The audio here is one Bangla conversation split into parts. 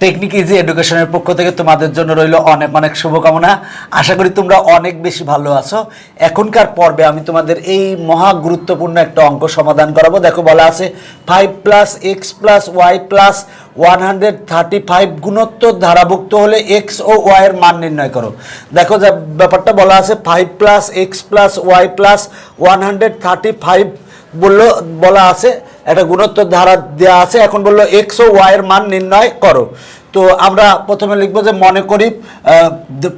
টেকনিক ইজি এডুকেশনের পক্ষ থেকে তোমাদের জন্য রইল অনেক অনেক শুভকামনা। আশা করি তোমরা অনেক বেশি ভালো আছো। এখনকার পর্বে আমি তোমাদের এই মহা গুরুত্বপূর্ণ একটা অঙ্ক সমাধান করাবো। দেখো বলা আছে five plus x plus y plus one hundred thirty five গুণোত্তর ধারাভুক্ত হলে এক্স ও ওয়াই এর মান নির্ণয় করো। দেখো যা ব্যাপারটা বলা আছে five plus x plus y plus one hundred thirty five বলল, বলা আছে একটা গুণোত্তর ধারা দেওয়া আছে। এখন বলল এক্স ও ওয়াই এর মান নির্ণয় করো। তো আমরা প্রথমে লিখব যে মনে করি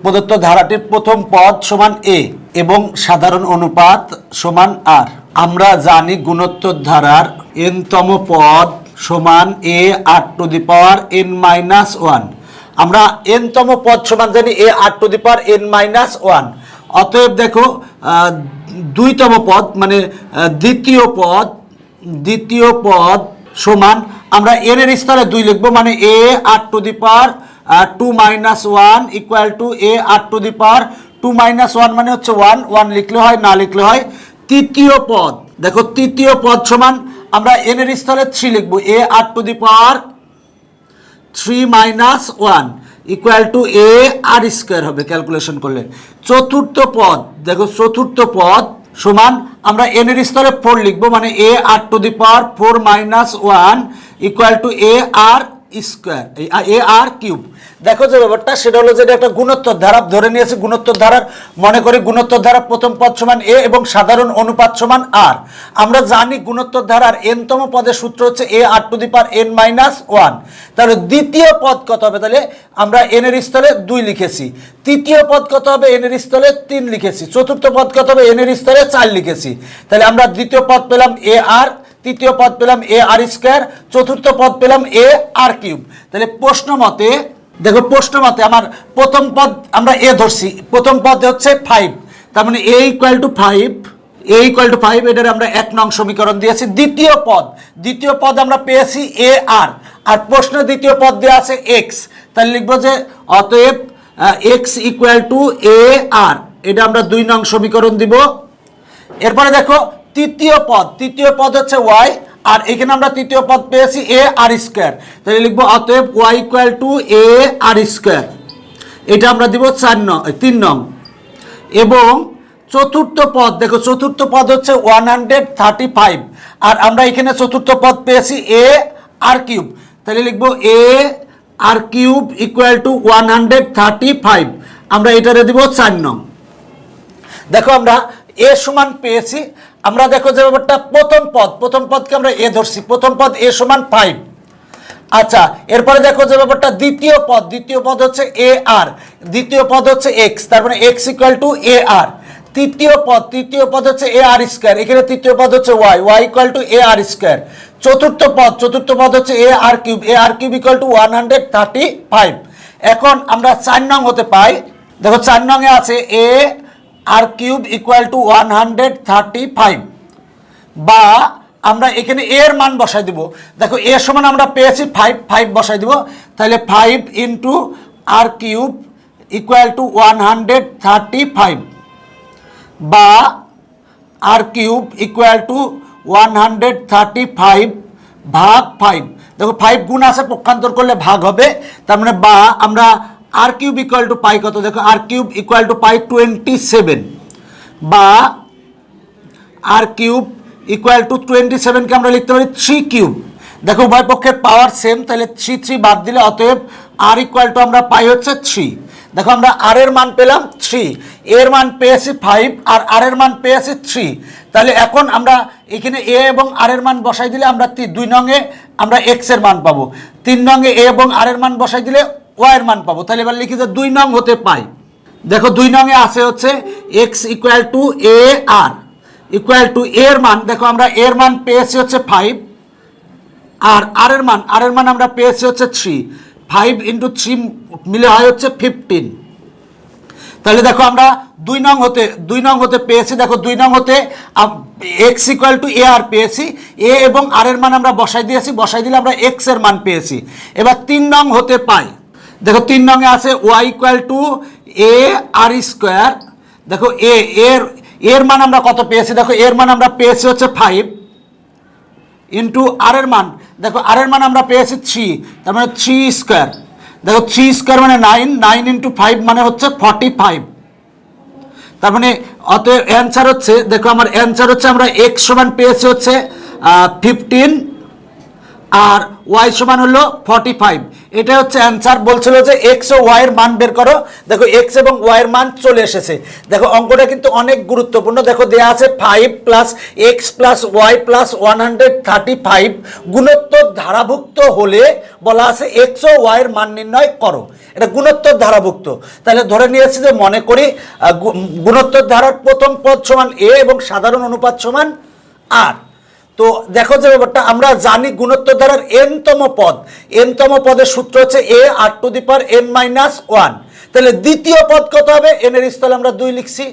প্রদত্ত ধারাটির প্রথম পদ সমান এ এবং সাধারণ অনুপাত সমান আর আমরা জানি গুণোত্তর ধারার এনতম পদ সমান a r to the power n minus one আমরা এনতম পদ সমান জানি a r to the power n minus one অতএব দেখো দুইতম পদ মানে দ্বিতীয় পদ দ্বিতীয় পদ সমান, আমরা এর এর স্তরে দুই লিখব মানে a r to the power two minus one equal to a r to the power two minus one মানে হচ্ছে ওয়ান ওয়ান লিখলে হয়, না লিখলে হয়। তৃতীয় পদ, দেখো, তৃতীয় পদ সমান, আমরা এন এর স্তরে থ্রি লিখব a r to the power three minus one equal to a r square হবে ক্যালকুলেশন করলে। চতুর্থ পদ, দেখো, চতুর্থ পদ সমান, আমরা এন এর স্তরে ফোর লিখব মানে a r to the power four minus one equal to a r square a, r cube. দেখো যে ব্যাপারটা, সেটা হলো যে এটা একটা গুণোত্তর ধারা, ধরে নিয়েছে গুণোত্তর ধারার, মনে করি গুণোত্তর ধারার প্রথম পদ সমান এ এবং সাধারণ অনুপাত সমান আর। আমরা জানি গুণোত্তর ধারার এনতম পদের সূত্র হচ্ছে a r to the power n minus one. তাহলে দ্বিতীয় পদ কত হবে? তাহলে আমরা এন এর স্থলে দুই লিখেছি। তৃতীয় পদ কত হবে? এন এর স্থলে তিন লিখেছি। চতুর্থ পদ কত হবে? এন এর স্থলে চার লিখেছি। তাহলে আমরা দ্বিতীয় পদ পেলাম এ আর তৃতীয় পদ পেলাম এ আর স্কোয়ার, চতুর্থ পদ পেলাম এ আর কিউব। তাহলে প্রশ্ন মতে, দেখো প্রশ্ন মতে আমার প্রথম পদ আমরা এ ধরছি, প্রথম পদ হচ্ছে ফাইভ তার মানে a equal to five a equal to five এটার আমরা এক নং সমীকরণ দিয়েছি। দ্বিতীয় পদ দ্বিতীয় পদ আমরা পেয়েছি এ আর আর প্রশ্ন দ্বিতীয় পদ দেওয়া আছে এক্স তাহলে লিখব যে অতএব x equal to a r এটা আমরা দুই নং সমীকরণ দিব। এরপরে দেখো তৃতীয় পদ তৃতীয় পদ হচ্ছে ওয়াই আর এখানে আমরা তৃতীয় পদ পেয়েছি এ আর স্কোয়ার তাহলে লিখব অতএব y equal to a r square এটা আমরা দিব চার নং তিন নং। এবং চতুর্থ পদ, দেখো চতুর্থ পদ হচ্ছে ওয়ান হান্ড্রেড থার্টি ফাইভ আর আমরা এখানে চতুর্থ পদ পেয়েছি এ আর কিউব তাহলে লিখব a r cube equal to one hundred thirty five আমরা এটারে দিব চার নং। দেখো আমরা এ সমান পেয়েছি আমরা দেখো যে ব্যাপারটা, প্রথম পদ, প্রথম পদকে আমরা এ ধরছি, প্রথম পদ এ সমান ফাইভ আচ্ছা এরপরে দেখো যে ব্যাপারটা, দ্বিতীয় পদ দ্বিতীয় পদ হচ্ছে এ আর দ্বিতীয় পদ হচ্ছে এক্স তার মানে x equal to a r তৃতীয় পদ তৃতীয় পদ হচ্ছে এ আর স্কোয়ার এখানে তৃতীয় পদ হচ্ছে y y equal to a r square চতুর্থ পদ চতুর্থ পদ হচ্ছে a r cube a r cube equal to one hundred thirty five এখন আমরা চার নং হতে পাই, দেখো চার নংয়ে আছে a r cube equal to one hundred thirty five বা আমরা এখানে এর মান বসাই দিব। দেখো এর সমান আমরা পেয়েছি ফাইভ ফাইভ বসাই দিব। তাহলে five into r cube equal to one hundred thirty five বা r cube equal to one hundred thirty five ভাগ ফাইভ দেখো ফাইভ গুণ আছে, পক্ষান্তর করলে ভাগ হবে। তার মানে বা আমরা আর কিউব ইকুয়াল টু পাই কত? দেখো, আর কিউব ইকুয়াল টু পাই টোয়েন্টি সেভেন বা r cube equal to twenty সেভেনকে আমরা লিখতে পারি থ্রি কিউব। দেখো, উভয় পক্ষের পাওয়ার সেম তাহলে থ্রি থ্রি বাদ দিলে অতএব আর ইকুয়াল টু আমরা পাই হচ্ছে থ্রি দেখো, আমরা আর এর মান পেলাম থ্রি এর মান পেয়েছি ফাইভ আর আর এর মান পেয়েছি থ্রি তাহলে এখন আমরা এখানে এ এবং আর এর মান বসাই দিলে আমরা দুই নঙে আমরা এক্সের মান পাবো। তিন নঙে এ এবং আর এর মান বসাই দিলে এর মান পাবো। তাহলে এবার লিখি যে দুই নং হতে পাই। দেখো দুই নঙে আছে হচ্ছে x equal to a r equal to এর মান, দেখো আমরা এর মান পেয়েছি হচ্ছে ফাইভ আর আর এর মান আর এর মান আমরা পেয়েছি হচ্ছে থ্রি ফাইভ ইন্টু থ্রি মিলে হয় হচ্ছে ফিফটিন তাহলে দেখো আমরা দুই নং হতে, দুই নং হতে পেয়েছি, দেখো দুই নং হতে x equal to a r পেয়েছি। এ এবং আর এর মান আমরা বসাই দিয়েছি, বসাই দিলে আমরা এক্সের মান পেয়েছি। এবার তিন নং হতে পাই। দেখো তিন নংয়ে আছে y equal to a r square দেখো এ এর এর মান আমরা কত পেয়েছি? দেখো এর মান আমরা পেয়েছি হচ্ছে ফাইভ ইন্টু আর এর মান। দেখো আর এর মান আমরা পেয়েছি থ্রি তার মানে থ্রি স্কোয়ার দেখো থ্রি স্কোয়ার মানে নাইন নাইন ইন্টু ফাইভ মানে হচ্ছে ফর্টি ফাইভ তার মানে অতএব অ্যান্সার হচ্ছে, দেখো আমার অ্যান্সার হচ্ছে আমরা এক্স সমান পেয়েছি হচ্ছে ফিফটিন আর ওয়াই সমান হলো ফর্টি ফাইভ এটা হচ্ছে অ্যান্সার বলছিল যে এক্স ও ওয়াই এর মান বের করো। দেখো এক্স এবং ওয়াই এর মান চলে এসেছে। দেখো, অঙ্কটা কিন্তু অনেক গুরুত্বপূর্ণ। দেখো, দেয়া আছে five plus x plus y plus one hundred thirty five গুণোত্তর ধারাভুক্ত হলে বলা আছে এক্স ও ওয়াই এর মান নির্ণয় করো। এটা গুণোত্তর ধারাভুক্ত। তাহলে ধরে নিয়েছি যে মনে করি গুণোত্তর ধারার প্রথম পদ সমান এ এবং সাধারণ অনুপাত সমান আর তো দেখো যে ব্যাপারটা, আমরা জানি গুণোত্তর ধারার এনতম পদ। এনতম পদের সূত্র হচ্ছে a, r to the power n minus one. তাহলে দ্বিতীয় পদ কত হবে? এন এর স্থলে আমরা দুই লিখছি।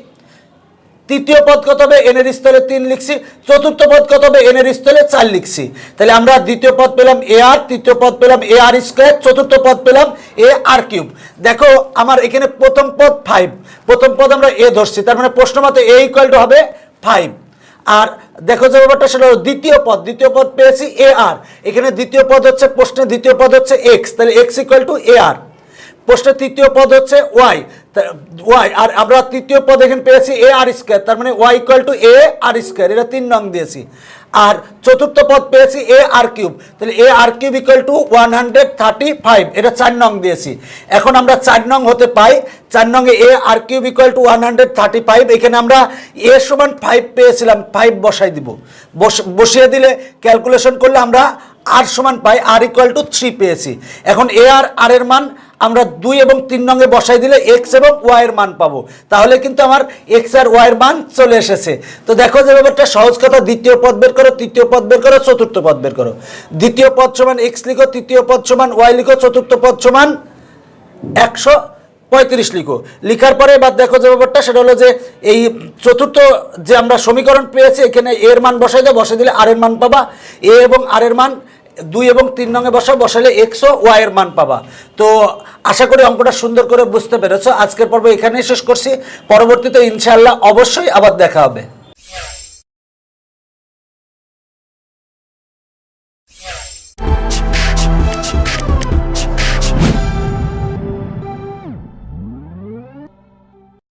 তৃতীয় পদ কত হবে? এন এর স্থলে তিন লিখছি। চতুর্থ পদ কত হবে? এন এর স্থলে চার লিখছি। তাহলে আমরা দ্বিতীয় পদ পেলাম এ আর, তৃতীয় পদ পেলাম এ আর স্কোয়ার, চতুর্থ পদ পেলাম এ আর কিউব। দেখো, আমার এখানে প্রথম পদ ফাইভ প্রথম পদ আমরা এ ধরছি, তার মানে প্রশ্ন মতে এ ইকুয়াল টু হবে ফাইভ আর দেখো যে ব্যাপারটা সেটা দ্বিতীয় পদ দ্বিতীয় পদ পেয়েছি এ আর এখানে দ্বিতীয় পদ হচ্ছে প্রশ্নে, দ্বিতীয় পদ হচ্ছে এক্স তাহলে x equal to a r প্রশ্নের তৃতীয় পদ হচ্ছে ওয়াই ওয়াই আর আমরা তৃতীয় পদ এখানে পেয়েছি এ আর স্কোয়ার তার মানে y equal to a r square এটা তিন নং দিয়েছি। আর চতুর্থ পদ পেয়েছি এ আর কিউব তাহলে a r cube equal to one hundred thirty five এটা চার নং দিয়েছি। এখন আমরা চার নং হতে পাই, চার নংয়ে a r cube equal to one hundred thirty five এখানে আমরা এ সমান ফাইভ পেয়েছিলাম ফাইভ বসাই দিব। বস- বসিয়ে দিলে ক্যালকুলেশন করলে আমরা আর সমান পাই আর ইকুয়াল টু থ্রি পেয়েছি। এখন এ আর আর এর মান আমরা দুই এবং তিন নঙ্গে বসাই দিলে এক্স এবং ওয়াইয়ের মান পাবো। তাহলে কিন্তু আমার এক্স আর ওয়াইয়ের মান চলে এসেছে। তো দেখো যে ব্যাপারটা, সহজ কথা, দ্বিতীয় পদ বের করো, তৃতীয় পদ বের করো, চতুর্থ পদ বের করো। দ্বিতীয় পদ সমান এক্স লিখো, তৃতীয় পদ সমান ওয়াই লিখো, চতুর্থ পদ সমান একশো পঁয়ত্রিশ লিখো। লিখার পরে এবার দেখো যে ব্যাপারটা, সেটা হলো যে এই চতুর্থ যে আমরা সমীকরণ পেয়েছি, এখানে এর মান বসাই দাও, বসাই দিলে আর এর মান পাবা। এ এবং আর এর মান দুই এবং তিন রঙে বসাও বসালে একশো ওয়াই এর মান পাবা। তো আশা করি অঙ্কটা সুন্দর করে বুঝতে পেরেছ। আজকের পর্ব এখানেই শেষ করছি। পরবর্তীতে ইনশাআল্লাহ অবশ্যই আবার দেখা হবে।